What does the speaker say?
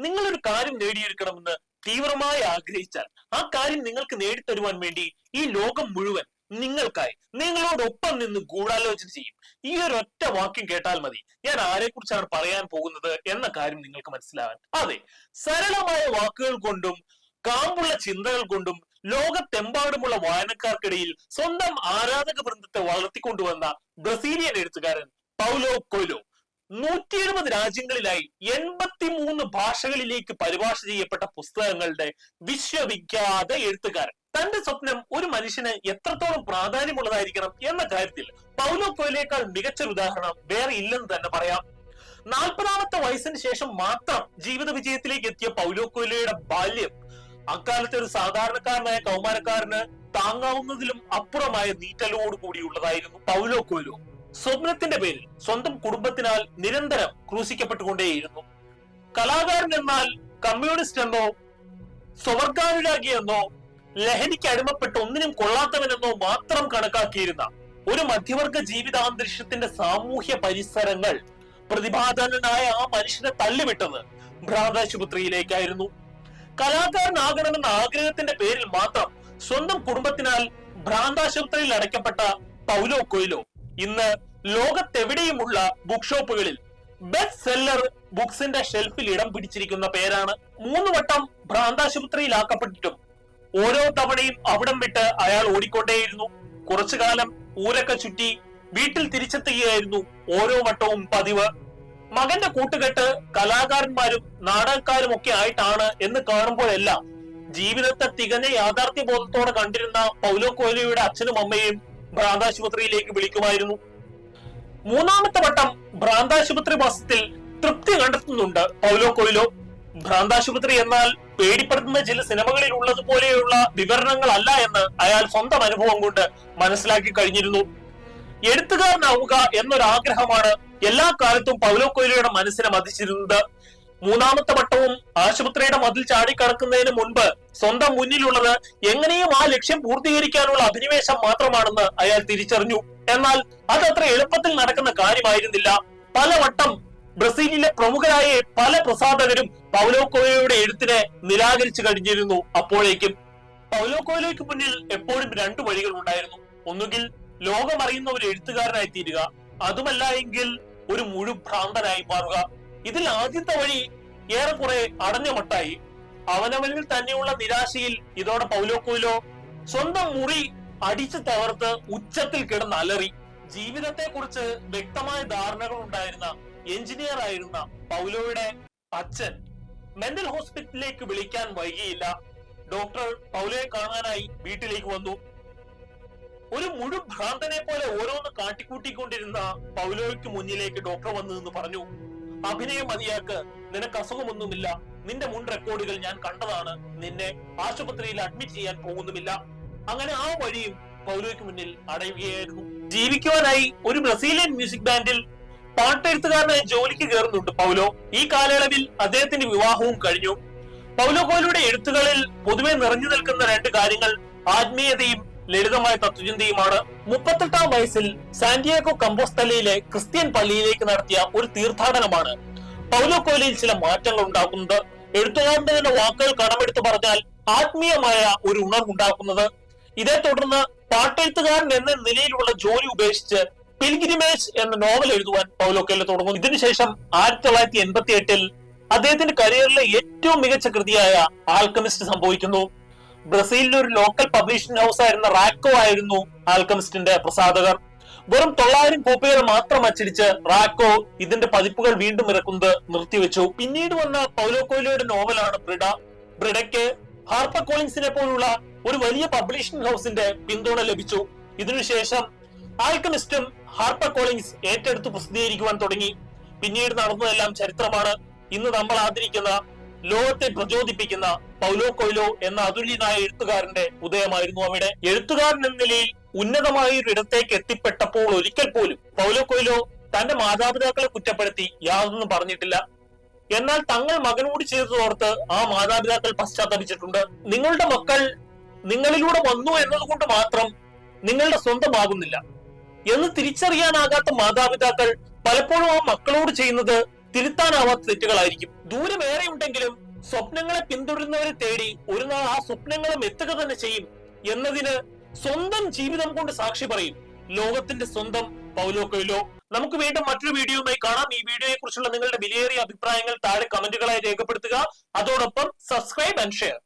നിങ്ങളൊരു കാര്യം നേടിയെടുക്കണമെന്ന് തീവ്രമായി ആഗ്രഹിച്ചാൽ ആ കാര്യം നിങ്ങൾക്ക് നേടിത്തരുവാൻ വേണ്ടി ഈ ലോകം മുഴുവൻ നിങ്ങൾക്കായി നിങ്ങളോടൊപ്പം നിന്ന് ഗൂഢാലോചന ചെയ്യും. ഈ ഒരു ഒറ്റ വാക്യം കേട്ടാൽ മതി. ഞാൻ ആരെക്കുറിച്ചാണ് പറയാൻ പോകുന്നത് എന്ന കാര്യം നിങ്ങൾക്ക് മനസ്സിലാവാൻ. അതെ സരളമായ വാക്കുകൾ കൊണ്ടും കാമ്പുള്ള ചിന്തകൾ കൊണ്ടും ലോകത്തെമ്പാടുമുള്ള വായനക്കാർക്കിടയിൽ സ്വന്തം ആരാധക വൃന്ദത്തെ വളർത്തിക്കൊണ്ടുവന്ന ബ്രസീലിയൻ എഴുത്തുകാരൻ പൗലോ കൊയ്ലോ. നൂറ്റി എഴുപത് രാജ്യങ്ങളിലായി എൺപത്തിമൂന്ന് ഭാഷകളിലേക്ക് പരിഭാഷ ചെയ്യപ്പെട്ട പുസ്തകങ്ങളുടെ വിശ്വവിഖ്യാത എഴുത്തുകാരൻ. തന്റെ സ്വപ്നം ഒരു മനുഷ്യന് എത്രത്തോളം പ്രാധാന്യമുള്ളതായിരിക്കണം എന്ന കാര്യത്തിൽ പൗലോ കൊയിലേക്കാൾ മികച്ചൊരു ഉദാഹരണം വേറെ ഇല്ലെന്ന് തന്നെ പറയാം. നാൽപ്പതാമത്തെ വയസ്സിന് ശേഷം മാത്രം ജീവിത വിജയത്തിലേക്ക് എത്തിയ പൗലോ കൊയിലയുടെ ബാല്യം അക്കാലത്തെ ഒരു സാധാരണക്കാരനായ കൗമാരക്കാരന് താങ്ങാവുന്നതിലും അപ്പുറമായ നീറ്റലോട് കൂടിയുള്ളതായിരുന്നു പൗലോ കൊയിലോ. സ്വപ്നത്തിന്റെ പേരിൽ സ്വന്തം കുടുംബത്തിനാൽ നിരന്തരം ക്രൂശിക്കപ്പെട്ടുകൊണ്ടേയിരുന്നു. കലാകാരൻ എന്നാൽ കമ്മ്യൂണിസ്റ്റ് എന്നോ സ്വവർഗാനുരാഗി എന്നോ ലഹരിക്ക് അടിമപ്പെട്ട് ഒന്നിനും കൊള്ളാത്തവനെന്നോ മാത്രം കണക്കാക്കിയിരുന്ന ഒരു മധ്യവർഗ ജീവിതാന്തരീക്ഷത്തിന്റെ സാമൂഹ്യ പരിസരങ്ങൾ പ്രതിഭാധനനായ ആ മനുഷ്യനെ തള്ളിവിട്ടത് ഭ്രാന്താശുപത്രിയിലേക്കായിരുന്നു. കലാകാരനാകണമെന്ന ആഗ്രഹത്തിന്റെ പേരിൽ മാത്രം സ്വന്തം കുടുംബത്തിനാൽ ഭ്രാന്താശുപത്രിയിൽ അടയ്ക്കപ്പെട്ട പൗലോ കൊയിലോ ഇന്ന് ലോകത്തെവിടെയുമുള്ള ബുക്ക് ഷോപ്പുകളിൽ ബെസ്റ്റ് സെല്ലർ ബുക്സിന്റെ ഷെൽഫിൽ ഇടം പിടിച്ചിരിക്കുന്ന പേരാണ് മൂന്ന് വട്ടം ഭ്രാന്താശുപത്രിയിലാക്കപ്പെട്ടിട്ടും. ഓരോ തവണയും അവിടം വിട്ട് അയാൾ ഓടിക്കൊണ്ടേയിരുന്നു. കുറച്ചു കാലം ഊരൊക്കെ ചുറ്റി വീട്ടിൽ തിരിച്ചെത്തുകയായിരുന്നു ഓരോ വട്ടവും പതിവ്. മകന്റെ കൂട്ടുകെട്ട് കലാകാരന്മാരും നാടകക്കാരും ഒക്കെ ആയിട്ടാണ് എന്ന് കാണുമ്പോഴെല്ലാം ജീവിതത്തെ തികഞ്ഞ യാഥാർത്ഥ്യ ബോധത്തോടെ കണ്ടിരുന്ന പൗലോ കോഹ്ലിയുടെ അച്ഛനും അമ്മയും ഭ്രാന്താശുപത്രിയിലേക്ക് വിളിക്കുമായിരുന്നു. മൂന്നാമത്തെ വട്ടം ഭ്രാന്താശുപത്രി വാസത്തിൽ തൃപ്തി കണ്ടെത്തുന്നുണ്ട് പൗലോ കൊയിലോ. ഭ്രാന്താശുപത്രി എന്നാൽ പേടിപ്പെടുത്തുന്ന ചില സിനിമകളിൽ ഉള്ളതുപോലെയുള്ള വിവരണങ്ങളല്ല എന്ന് അയാൾ സ്വന്തം അനുഭവം കൊണ്ട് മനസ്സിലാക്കി കഴിഞ്ഞിരുന്നു. എഴുത്തുകാരനാവുക എന്നൊരാഗ്രഹമാണ് എല്ലാ കാലത്തും പൗലോ കൊയിലോയുടെ മനസ്സിനെ മതിച്ചിരുന്നത്. മൂന്നാമത്തെ വട്ടവും ആശുപത്രിയുടെ മതിൽ ചാടിക്കടക്കുന്നതിന് മുൻപ് സ്വന്തം മുന്നിലുള്ളത് എങ്ങനെയും ആ ലക്ഷ്യം പൂർത്തീകരിക്കാനുള്ള അഭിനിവേശം മാത്രമാണെന്ന് അയാൾ തിരിച്ചറിഞ്ഞു. എന്നാൽ അതത്ര എളുപ്പത്തിൽ നടക്കുന്ന കാര്യമായിരുന്നില്ല. പലവട്ടം ബ്രസീലിലെ പ്രമുഖരായ പല പ്രസാധകരും പൗലോ കോയിലോയുടെ എഴുത്തിനെ നിരാകരിച്ചു കഴിഞ്ഞിരുന്നു അപ്പോഴേക്കും. പൗലോ കോയിലോയ്ക്ക് മുന്നിൽ എപ്പോഴും രണ്ടു വഴികൾ ഉണ്ടായിരുന്നു. ഒന്നുകിൽ ലോകമറിയുന്ന ഒരു എഴുത്തുകാരനായി തീരുക അതുമല്ല എങ്കിൽ ഒരു മുഴുഭ്രാന്തനായി മാറുക. ഇതിൽ ആദ്യത്തെ വഴി ഏറെക്കുറെ അടഞ്ഞ മട്ടായി. അവനവനിൽ തന്നെയുള്ള നിരാശയിൽ ഇതോടെ പൗലോ കൂലോ സ്വന്തം മുറി അടിച്ചു തകർത്ത് ഉച്ചത്തിൽ കിടന്ന് അലറി. ജീവിതത്തെ കുറിച്ച് വ്യക്തമായ ധാരണകൾ ഉണ്ടായിരുന്ന എഞ്ചിനീയർ ആയിരുന്ന പൗലോയുടെ അച്ഛൻ മെന്റൽ ഹോസ്പിറ്റലിലേക്ക് വിളിക്കാൻ വൈകിയില്ല. ഡോക്ടർ പൗലോയെ കാണാനായി വീട്ടിലേക്ക് വന്നു. ഒരു മുഴു ഭ്രാന്തനെ പോലെ ഓരോന്ന് കാട്ടിക്കൂട്ടിക്കൊണ്ടിരുന്ന പൗലോയ്ക്ക് മുന്നിലേക്ക് ഡോക്ടർ വന്നു എന്ന് പറഞ്ഞു. അഭിനയം മതിയാക്ക്. നിനക്ക് അസുഖമൊന്നുമില്ല. നിന്റെ മുൻ റെക്കോർഡുകൾ ഞാൻ കണ്ടതാണ്. നിന്നെ ആശുപത്രിയിൽ അഡ്മിറ്റ് ചെയ്യാൻ പോകുന്നുമില്ല. അങ്ങനെ ആ വഴിയും പൗലോയ്ക്ക് മുന്നിൽ അടയുകയായിരുന്നു. ജീവിക്കുവാനായി ഒരു ബ്രസീലിയൻ മ്യൂസിക് ബാൻഡിൽ പാട്ടെഴുത്തുകാരനായി ജോലിക്ക് കയറുന്നുണ്ട് പൗലോ. ഈ കാലയളവിൽ അദ്ദേഹത്തിന്റെ വിവാഹവും കഴിഞ്ഞു. പൗലോ കോലിയുടെ എഴുത്തുകളിൽ പൊതുവെ നിറഞ്ഞു നിൽക്കുന്ന രണ്ട് കാര്യങ്ങൾ ആത്മീയതയും ലളിതമായ തത്വചിന്തയുമാണ്. മുപ്പത്തെട്ടാം വയസ്സിൽ സാന്റിയാഗോ കമ്പോസ്തലയിലെ ക്രിസ്ത്യൻ പള്ളിയിലേക്ക് നടത്തിയ ഒരു തീർത്ഥാടനമാണ്. പൗലോ കോലിയിൽ ചില മാറ്റങ്ങൾ ഉണ്ടാക്കുന്നത് എഴുത്തുകാരന്റെ തന്നെ വാക്കുകൾ കടമെടുത്ത് പറഞ്ഞാൽ ആത്മീയമായ ഒരു ഉണർവുണ്ടാക്കുന്നത് ഇതേ തുടർന്ന് പാട്ടെഴുത്തുകാരൻ എന്ന നിലയിലുള്ള ജോലി ഉപേക്ഷിച്ച് പിൽഗ്രിമേജ് എന്ന നോവൽ എഴുതുവാൻ പൗലോ കോലി തുടങ്ങുന്നു. ഇതിനുശേഷം ആയിരത്തി തൊള്ളായിരത്തി എൺപത്തി എട്ടിൽ അദ്ദേഹത്തിന്റെ കരിയറിലെ ഏറ്റവും മികച്ച കൃതിയായ ആൽക്കമിസ്റ്റ് സംഭവിക്കുന്നു. ബ്രസീലിലെ ഒരു ലോക്കൽ പബ്ലിഷിംഗ് ഹൗസ് ആയിരുന്ന റാക്കോ ആയിരുന്നു ആൽക്കമിസ്റ്റിന്റെ പ്രസാധകർ. വെറും തൊള്ളായിരം കോപ്പികൾ മാത്രം അച്ചടിച്ച് റാക്കോ ഇതിന്റെ പതിപ്പുകൾ വീണ്ടും ഇറക്കുന്നത് നിർത്തിവെച്ചു. പിന്നീട് വന്ന പൗലോ കോയിലോയുടെ നോവലാണ് ബ്രിഡ. ബ്രിഡയ്ക്ക് ഹാർപ്പർ കോളിൻസിനെ പോലുള്ള ഒരു വലിയ പബ്ലിഷിംഗ് ഹൗസിന്റെ പിന്തുണ ലഭിച്ചു. ഇതിനുശേഷം ആൽക്കമിസ്റ്റും ഹാർപ്പർ കോളിൻസ് ഏറ്റെടുത്ത് പ്രസിദ്ധീകരിക്കുവാൻ തുടങ്ങി. പിന്നീട് നടന്നതെല്ലാം ചരിത്രമാണ്. ഇന്ന് നമ്മൾ ആദരിക്കുന്ന ലോകത്തെ പ്രചോദിപ്പിക്കുന്ന പൗലോ കൊയ്ലോ എന്ന അതുല്യനായ എഴുത്തുകാരന്റെ ഉദയമായിരുന്നു അവിടെ. എഴുത്തുകാരൻ എന്ന നിലയിൽ ഉന്നതമായ ഒരു ഇടത്തേക്ക് എത്തിപ്പെട്ടപ്പോൾ ഒരിക്കൽ പോലും പൗലോ കൊയ്ലോ തന്റെ മാതാപിതാക്കളെ കുറ്റപ്പെടുത്തി യാതൊന്നും പറഞ്ഞിട്ടില്ല. എന്നാൽ തങ്ങൾ മകനോട് ചെയ്തതോർത്ത് ആ മാതാപിതാക്കൾ പശ്ചാത്തപിച്ചിട്ടുണ്ട്. നിങ്ങളുടെ മക്കൾ നിങ്ങളിലൂടെ വന്നു എന്നതുകൊണ്ട് മാത്രം നിങ്ങളുടെ സ്വന്തമാകുന്നില്ല. എന്ന് തിരിച്ചറിയാനാകാത്ത മാതാപിതാക്കൾ പലപ്പോഴും ആ മക്കളോട് ചെയ്യുന്നത് തിരുത്താനാവാത്ത തെറ്റുകളായിരിക്കും. ദൂരം ഏറെ ഉണ്ടെങ്കിലും സ്വപ്നങ്ങളെ പിന്തുടരുന്നവരെ തേടി ഒരു നാൾ ആ സ്വപ്നങ്ങളും എത്തുക തന്നെ ചെയ്യും എന്നതിന് സ്വന്തം ജീവിതം കൊണ്ട് സാക്ഷി പറയും. ലോകത്തിന്റെ സ്വന്തം പൗലോ കൊയിലോ. നമുക്ക് വീണ്ടും മറ്റൊരു വീഡിയോയുമായി കാണാം. ഈ വീഡിയോയെ കുറിച്ചുള്ള നിങ്ങളുടെ വിലയേറിയ അഭിപ്രായങ്ങൾ താഴെ കമന്റുകളായി രേഖപ്പെടുത്തുക. അതോടൊപ്പം സബ്സ്ക്രൈബ് ആൻഡ് ഷെയർ